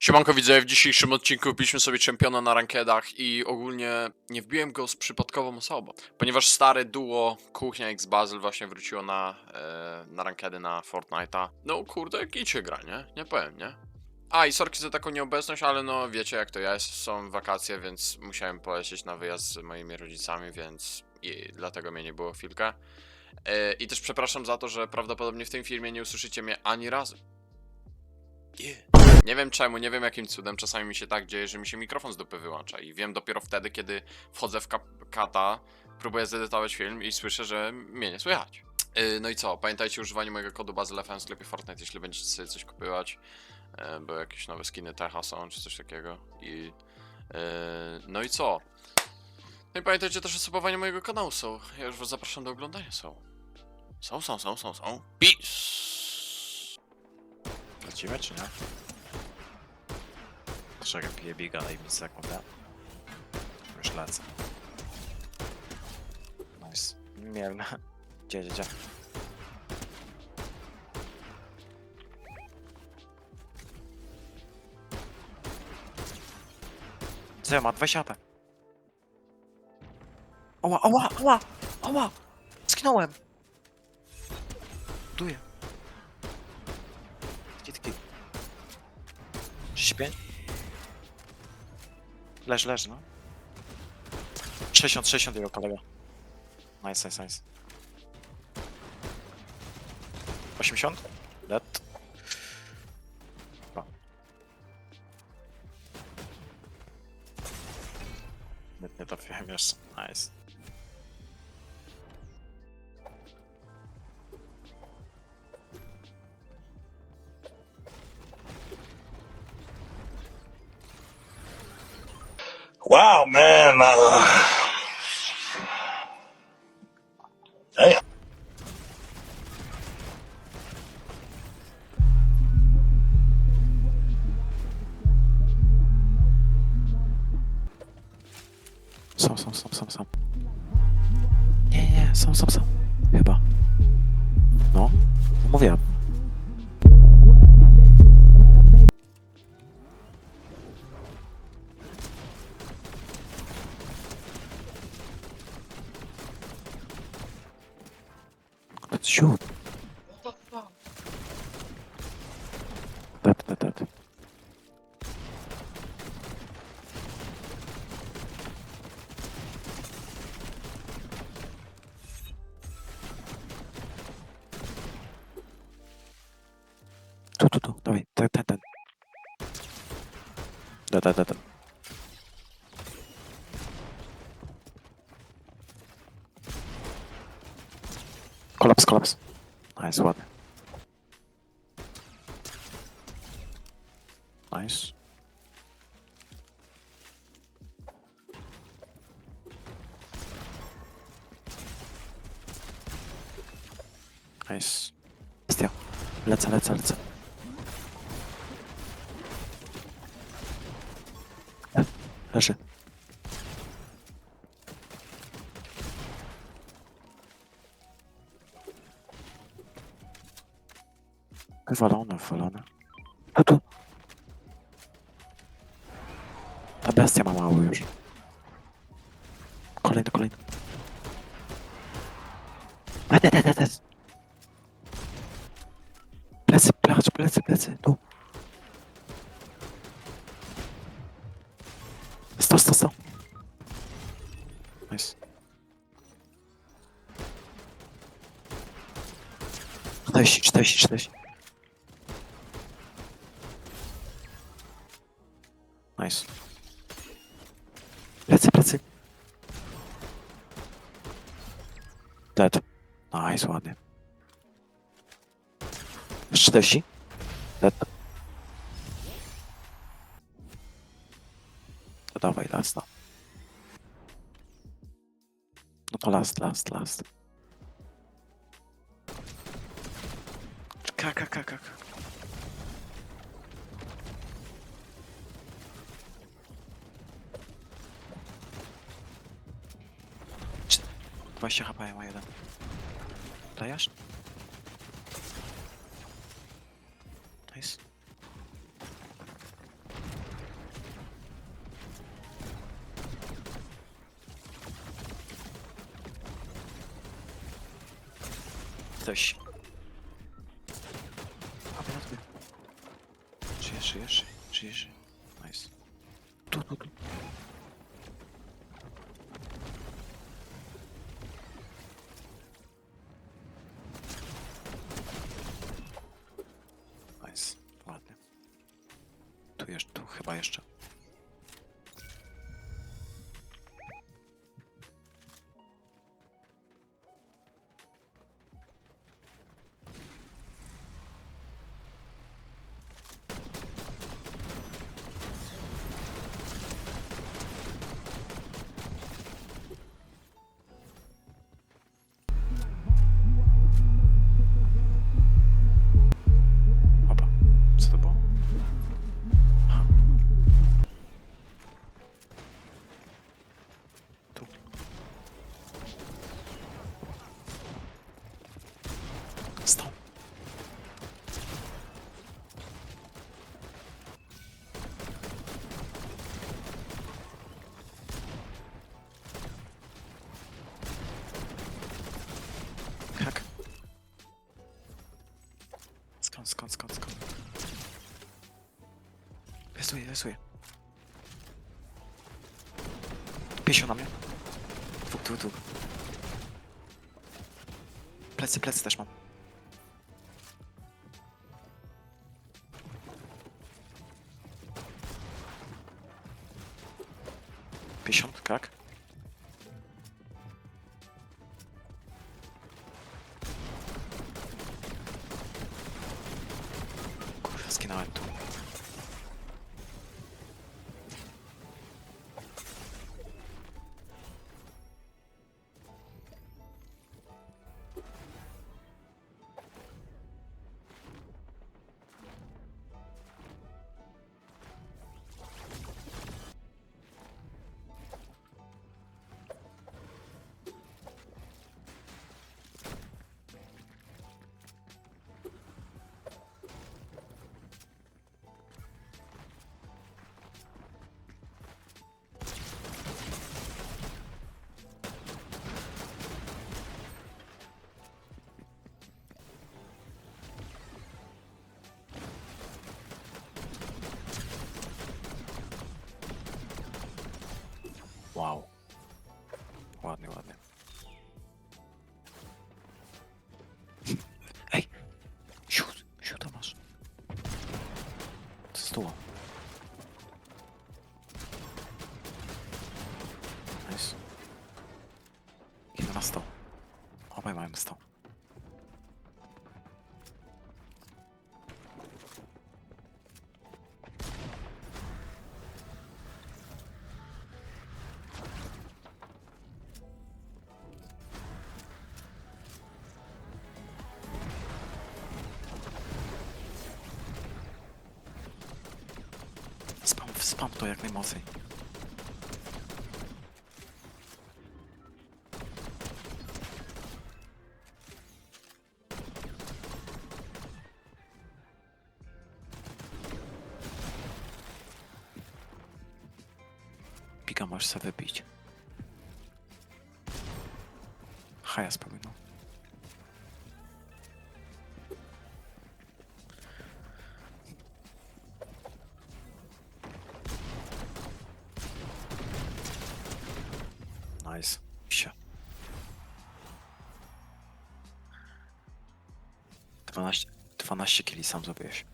Siemanko widzę, w dzisiejszym odcinku wbiliśmy sobie czempiona na rankedach i ogólnie nie wbiłem go z przypadkową osobą, ponieważ stare duo Kuchnia X Bazyl właśnie wróciło na, e, na rankedy na Fortnite'a. No kurde, gicie gra, nie? Nie powiem, nie? A i sorki za taką nieobecność, ale no wiecie jak to jest, są wakacje, więc musiałem polecieć na wyjazd z moimi rodzicami, więc i dlatego mnie nie było chwilkę. E, I też przepraszam za to, że prawdopodobnie w tym filmie nie usłyszycie mnie ani razu. Nie wiem czemu, nie wiem jakim cudem, czasami mi się tak dzieje, że mi się mikrofon z dupy wyłącza i wiem dopiero wtedy, kiedy wchodzę w kata, próbuję zedytować film i słyszę, że mnie nie słychać. Yy, no i co, pamiętajcie o używaniu mojego kodu BazylFM w sklepie Fortnite, jeśli będziecie sobie coś kupować, yy, bo jakieś nowe skiny Techa są, czy coś takiego i... Yy, no i co? No i pamiętajcie też o subowaniu mojego kanału są, ja już was zapraszam do oglądania są. Są, są, są, są, są. Peace! Lecimy czy nie? Czekaj, piję biga, daj mi sekundę. Już lecę. Nice. Wiem, gdzie, gdzie, gdzie? Co ma? 20 AP. Oła, oła, oła, oła! Skinąłem! Duję. Gdzie ty? 35? Leż, leż, no. 60, 60 jego kolega. Nice, nice, nice. 80? Dead. Nie trafiłem jeszcze. Nice. Wow, man. Uh, damn. Są, są, są, są, są. Nie, nie, są, są, są. Dawaj, ten, ten, ten. Da, da, da, da. Kolaps, kolaps. Nice, ładny. Nice. Nice. Bestia. Lecę, lecę, lecę. Le- Leży. Wywalone, wywalone. Tu, tu. Ta bestia ma mało już. Kolejny, kolejny. A, te, te, te, te. Plecy, plecy, plecy, plecy. Tu. 40, 40, 40. Nice. Plecy, plecy. Dead. Nice, ładnie. 40. Dead. To dawaj, last no. No to last, last, last. Как, как, как, как? Вообще хапаем моя да. Таяш? Найс. Тащи. Żyjesz, żyjesz. Nice. Tu, tu, tu. Nice, ładnie. Tu jeszcze, tu chyba jeszcze. Skąd, skąd, skąd, skąd? Rysuję, rysuję. Piesio na mnie. Dwóch, dwóch, dwóch. Plecy, plecy też mam. Pięćdziesiąt, krak. Spam, to jak najmocniej. Pika możesz sobie wypić. Haja wspominał. 12, 12 kili sam zrobiłeś.